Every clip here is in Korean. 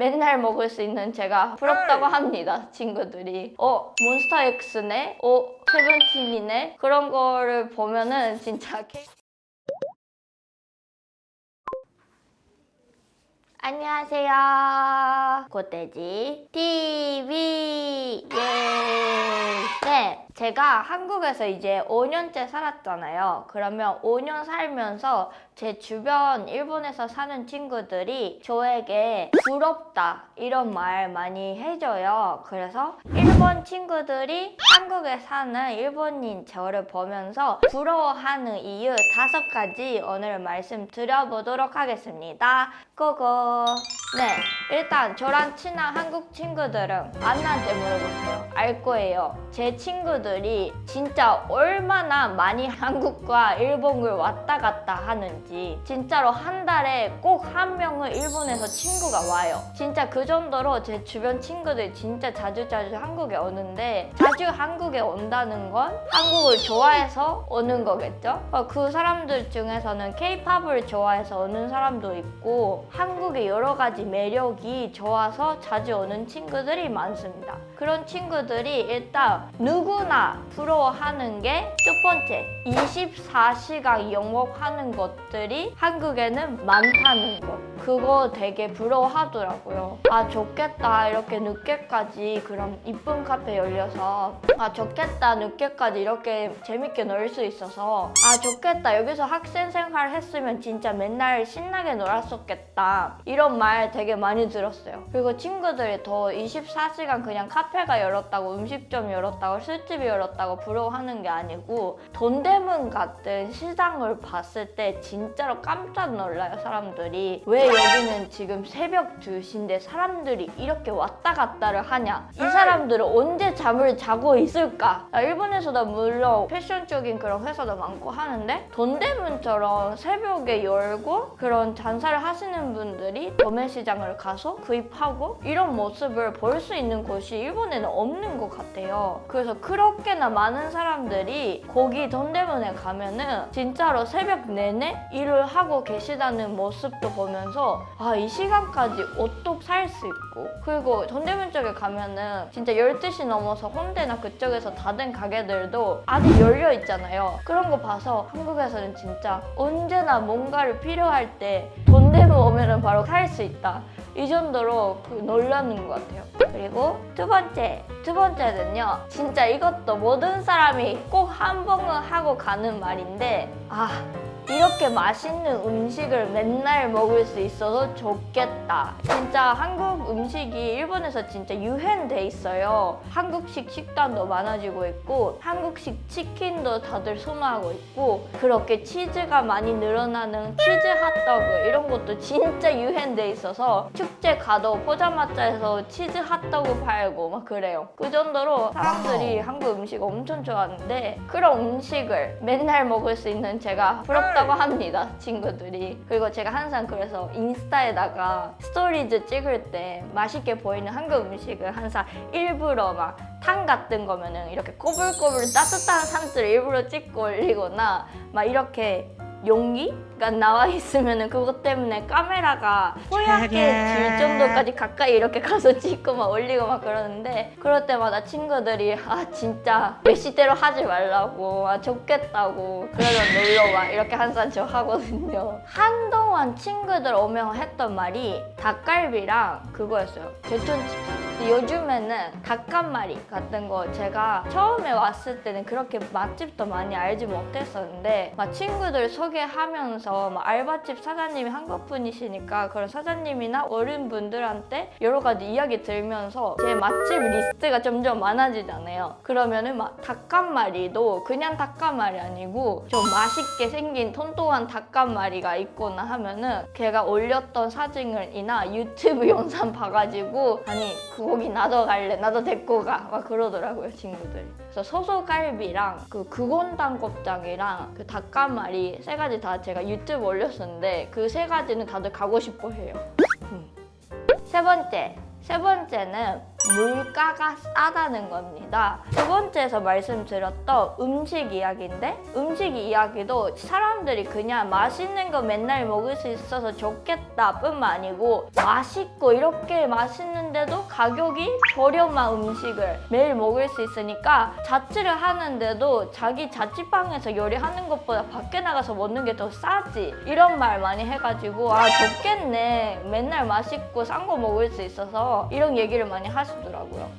맨날 먹을 수 있는 제가 부럽다고 합니다 친구들이 어 몬스타엑스네 어 세븐틴이네 그런 거를 보면은 진짜 개- 안녕하세요. 고돼지 TV. 예. 네. 제가 한국에서 이제 5년째 살았잖아요. 그러면 5년 살면서 제 주변 일본에서 사는 친구들이 저에게 부럽다 이런 말 많이 해줘요. 그래서 일본 친구들이 한국에 사는 일본인 저를 보면서 부러워하는 이유 다섯 가지 오늘 말씀드려보도록 하겠습니다. 고고. 네, 일단 저랑 친한 한국 친구들은 안나한테 물어보세요. 알 거예요. 제 친구들이 진짜 얼마나 많이 한국과 일본을 왔다 갔다 하는지 진짜로 한 달에 꼭 한 명은 일본에서 친구가 와요. 진짜 그 정도로 제 주변 친구들이 진짜 자주 자주 한국에 오는데 자주 한국에 온다는 건 한국을 좋아해서 오는 거겠죠? 어, 그 사람들 중에서는 K-팝을 좋아해서 오는 사람도 있고 한국의 여러 가지 매력이 좋아서 자주 오는 친구들이 많습니다. 그런 친구들이 일단 누구나 부러워하는 게 첫 번째 24시간 영업하는 것들 이 한국에는 많다는 것. 그거 되게 부러워하더라고요. 아 좋겠다 이렇게 늦게까지 그럼 이쁜 카페 열려서 아 좋겠다 늦게까지 이렇게 재밌게 놀 수 있어서 아 좋겠다 여기서 학생 생활 했으면 진짜 맨날 신나게 놀았었겠다 이런 말 되게 많이 들었어요. 그리고 친구들이 더 24시간 그냥 카페가 열었다고 음식점 열었다고 술집이 열었다고 부러워하는 게 아니고 돈대문 같은 시장을 봤을 때 진짜로 깜짝 놀라요 사람들이 왜 여기는 지금 새벽 2시인데 사람들이 이렇게 왔다 갔다를 하냐? 이 사람들은 언제 잠을 자고 있을까? 아, 일본에서도 물론 패션 쪽인 그런 회사도 많고 하는데 돈대문처럼 새벽에 열고 그런 장사를 하시는 분들이 도매시장을 가서 구입하고 이런 모습을 볼 수 있는 곳이 일본에는 없는 것 같아요. 그래서 그렇게나 많은 사람들이 거기 돈대문에 가면은 진짜로 새벽 내내 일을 하고 계시다는 모습도 보면서 아 이 시간까지 옷도 살 수 있고. 그리고 전대문 쪽에 가면은 진짜 12시 넘어서 홍대나 그쪽에서 닫은 가게들도 아직 열려 있잖아요. 그런 거 봐서 한국에서는 진짜 언제나 뭔가를 필요할 때 돈대문 오면은 바로 살 수 있다. 이 정도로 그 놀라는 것 같아요. 그리고 두 번째 두 번째는요. 진짜 이것도 모든 사람이 꼭 한 번은 하고 가는 말인데 아 이렇게 맛있는 음식을 맨날 먹을 수 있어서 좋겠다. 진짜 한국 음식이 일본에서 진짜 유행돼 있어요. 한국식 식단도 많아지고 있고 한국식 치킨도 다들 선호하고 있고 그렇게 치즈가 많이 늘어나는 치즈 핫도그 이런 것도 진짜 유행돼 있어서 축제 가도 포장마차에서 치즈 핫도그 팔고 막 그래요. 그 정도로 사람들이 한국 음식 엄청 좋아하는데 그런 음식을 맨날 먹을 수 있는 제가 부럽다 고 합니다 친구들이. 그리고 제가 항상 그래서 인스타에다가 스토리즈 찍을 때 맛있게 보이는 한국 음식을 항상 일부러 막 탕 같은 거면은 이렇게 꼬불꼬불 따뜻한 상태를 일부러 찍고 올리거나 막 이렇게 용기가 나와 있으면은 그것 때문에 카메라가 허옇게 질 정도까지 가까이 이렇게 가서 찍고 막 올리고 막 그러는데 그럴 때마다 친구들이 아 진짜 메시대로 하지 말라고 아 좋겠다고 그러면 놀러 와 이렇게 항상 저 하거든요. 한동안 친구들 오면 했던 말이 닭갈비랑 그거였어요. 교촌치킨 요즘에는 닭간말이 같은 거 제가 처음에 왔을 때는 그렇게 맛집도 많이 알지 못했었는데 막 친구들 소개하면서 막 알바집 사장님이 한국 분이시니까 그런 사장님이나 어른분들한테 여러 가지 이야기 들으면서 제 맛집 리스트가 점점 많아지잖아요. 그러면은 막 닭간말이도 그냥 닭간말이 아니고 좀 맛있게 생긴 통통한 닭간말이가 있거나 하면은 걔가 올렸던 사진을이나 유튜브 영상 봐가지고 아니 그거 기 나도 갈래 나도 데리고 가. 막 그러더라고요 친구들이. 그래서 소소갈비랑 그 극원당곱장이랑 그 닭가마리 세 가지 다 제가 유튜브 올렸었는데 그 세 가지는 다들 가고 싶어 해요. 음. 세 번째 세 번째는 물가가 싸다는 겁니다. 두 번째에서 말씀드렸던 음식 이야기인데 음식 이야기도 사람들이 그냥 맛있는 거 맨날 먹을 수 있어서 좋겠다 뿐만 아니고 맛있고 이렇게 맛있는데도 가격이 저렴한 음식을 매일 먹을 수 있으니까 자취를 하는데도 자기 자취방에서 요리하는 것보다 밖에 나가서 먹는 게 더 싸지 이런 말 많이 해가지고 아 좋겠네 맨날 맛있고 싼 거 먹을 수 있어서 이런 얘기를 많이 하시더라고요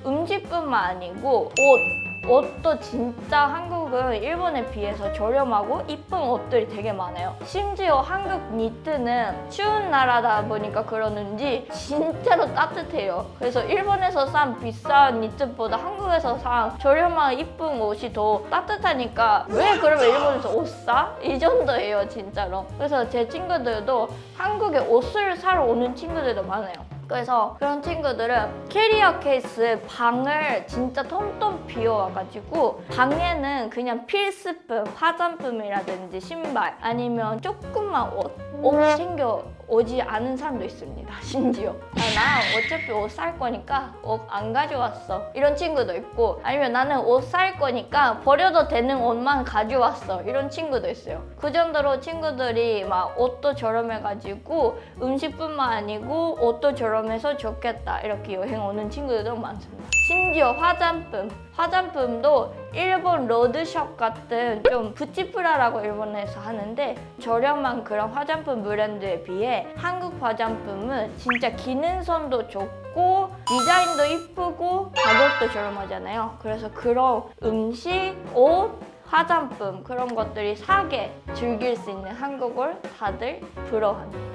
음식뿐만 아니고 옷 옷도 진짜 한국은 일본에 비해서 저렴하고 이쁜 옷들이 되게 많아요. 심지어 한국 니트는 추운 나라다 보니까 그러는지 진짜로 따뜻해요. 그래서 일본에서 산 비싼 니트보다 한국에서 산 저렴한 이쁜 옷이 더 따뜻하니까 왜 그러면 일본에서 옷 사? 이 정도예요, 진짜로. 그래서 제 친구들도 한국에 옷을 사러 오는 친구들도 많아요. 그래서 그런 친구들은 캐리어 케이스 방을 진짜 텅텅 비워와가지고 방에는 그냥 필수품, 화장품이라든지 신발 아니면 조금만 옷, 옷 챙겨 오지 않은 사람도 있습니다. 심지어 아, 나 어차피 옷 살 거니까 옷 안 가져왔어 이런 친구도 있고 아니면 나는 옷 살 거니까 버려도 되는 옷만 가져왔어 이런 친구도 있어요. 그 정도로 친구들이 막 옷도 저렴해가지고 음식뿐만 아니고 옷도 저렴해서 좋겠다 이렇게 여행 오는 친구들도 많습니다. 심지어 화장품 화장품도 일본 로드숍 같은 좀 부치프라라고 일본에서 하는데 저렴한 그런 화장품 브랜드에 비해 한국 화장품은 진짜 기능성도 좋고 디자인도 이쁘고 가격도 저렴하잖아요. 그래서 그런 음식, 옷, 화장품 그런 것들이 사게 즐길 수 있는 한국을 다들 부러워합니다.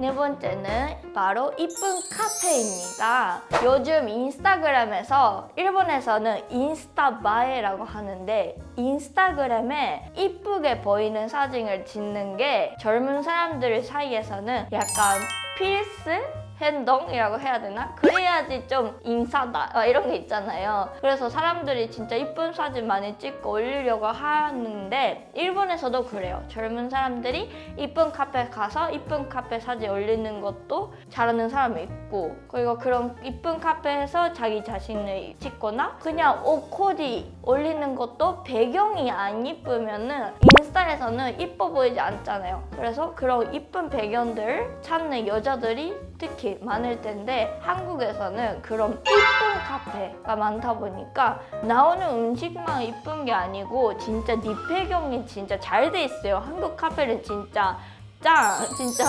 네 번째는 바로 이쁜 카페입니다. 요즘 인스타그램에서 일본에서는 인스타바에라고 하는데 인스타그램에 이쁘게 보이는 사진을 짓는 게 젊은 사람들 사이에서는 약간 필수 행동이라고 해야 되나? 그래야지 좀 인싸다 어, 이런 게 있잖아요. 그래서 사람들이 진짜 이쁜 사진 많이 찍고 올리려고 하는데 일본에서도 그래요. 젊은 사람들이 이쁜 카페 가서 이쁜 카페 사진 올리는 것도 잘하는 사람이 있고 그리고 그런 이쁜 카페에서 자기 자신을 찍거나 그냥 옷 코디 올리는 것도 배경이 안 이쁘면은 인스타에서는 이뻐 보이지 않잖아요. 그래서 그런 이쁜 배경들 찾는 여자들이 특히 많을 텐데 한국에서는 그런 이쁜 카페가 많다 보니까 나오는 음식만 이쁜 게 아니고 진짜 네 배경이 진짜 잘 돼 있어요. 한국 카페는 진짜 짱! 진짜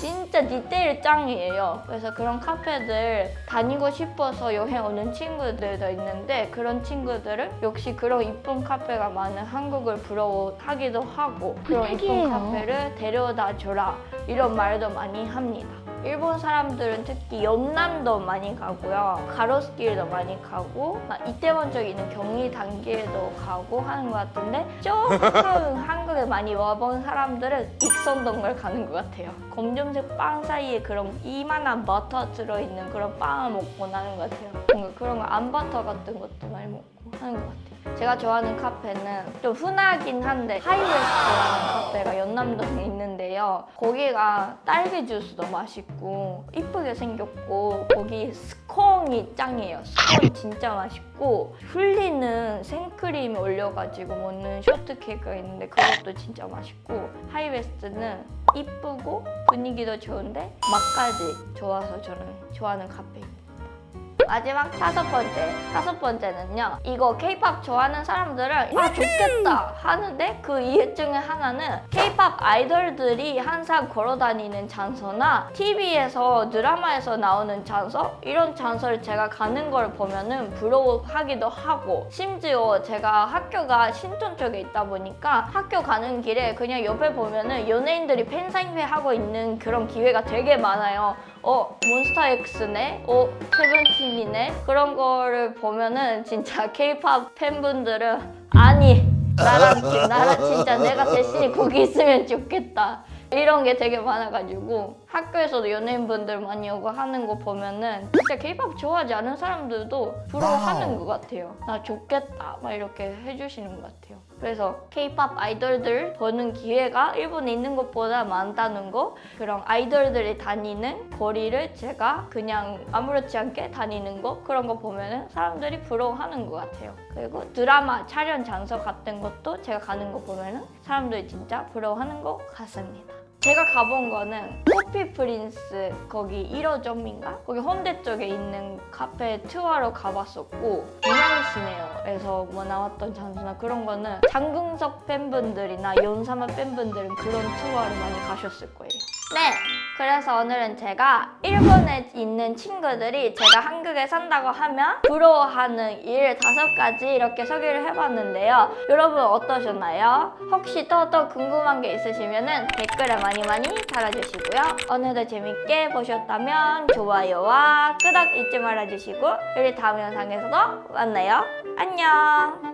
진짜 디테일 짱이에요. 그래서 그런 카페들 다니고 싶어서 여행 오는 친구들도 있는데 그런 친구들은 역시 그런 이쁜 카페가 많은 한국을 부러워하기도 하고 그런 이쁜. 카페를 데려다 줘라 이런 말도 많이 합니다. 일본 사람들은 특히 연남도 많이 가고요. 가로수길도 많이 가고 막 이태원 쪽에 있는 경리 단길도 가고 하는 것 같은데 조금 한국에 많이 와본 사람들은 익선동을 가는 것 같아요. 검정색 빵 사이에 그런 이만한 버터 들어있는 그런 빵을 먹고 나는 것 같아요. 뭔가 그런 거 안버터 같은 것도 많이 먹고 하는 것 같아요. 제가 좋아하는 카페는 좀 흔하긴 한데 하이웨스트라는 카페가 연남동에 있는데요. 거기가 딸기 주스도 맛있고 이쁘게 생겼고 거기 스콘이 짱이에요. 스콘 진짜 맛있고 흘리는 생크림 올려가지고 먹는 쇼트 케이크가 있는데 그것도 진짜 맛있고 하이웨스트는 이쁘고 분위기도 좋은데 맛까지 좋아서 저는 좋아하는 카페입니다. 마지막 다섯 번째. 다섯 번째는요. 이거 케이팝 좋아하는 사람들은 아 좋겠다 하는데 그 이유 중에 하나는 케이팝 아이돌들이 항상 걸어 다니는 장소나 TV에서 드라마에서 나오는 장소 이런 장소를 제가 가는 걸 보면은 부러워하기도 하고 심지어 제가 학교가 신촌 쪽에 있다 보니까 학교 가는 길에 그냥 옆에 보면은 연예인들이 팬사인회 하고 있는 그런 기회가 되게 많아요. 어 몬스타엑스네, 어 세븐틴이 네? 그런 거를 보면은 진짜 케이팝 팬분들은 아니 나랑 나랑 진짜 내가 대신에 거기 있으면 좋겠다. 이런 게 되게 많아가지고 학교에서도 연예인분들 많이 오고 하는 거 보면은 진짜 케이팝 좋아하지 않은 사람들도 부러워하는. 것 같아요. 나 좋겠다 막 이렇게 해주시는 것 같아요. 그래서 케이팝 아이돌들 보는 기회가 일본에 있는 것보다 많다는 거 그런 아이돌들이 다니는 거리를 제가 그냥 아무렇지 않게 다니는 거 그런 거 보면은 사람들이 부러워하는 것 같아요. 그리고 드라마 촬영 장소 같은 것도 제가 가는 거 보면은 사람들이 진짜 부러워하는 것 같습니다. 제가 가본 거는 커피 프린스 거기 1호점인가? 거기 홍대 쪽에 있는 카페 투어로 가봤었고 유명시네요에서 뭐 나왔던 장소나 그런 거는 장근석 팬분들이나 연사마 팬분들은 그런 투어를 많이 가셨을 거예요. 네, 그래서 오늘은 제가 일본에 있는 친구들이 제가 한국에 산다고 하면 부러워하는 일 다섯 가지 이렇게 소개를 해봤는데요. 여러분 어떠셨나요? 혹시 또 또 궁금한 게 있으시면 댓글에 많이 많이 달아주시고요. 오늘도 재밌게 보셨다면 좋아요와 끄덕 잊지 말아주시고 우리 다음 영상에서도 만나요. 안녕!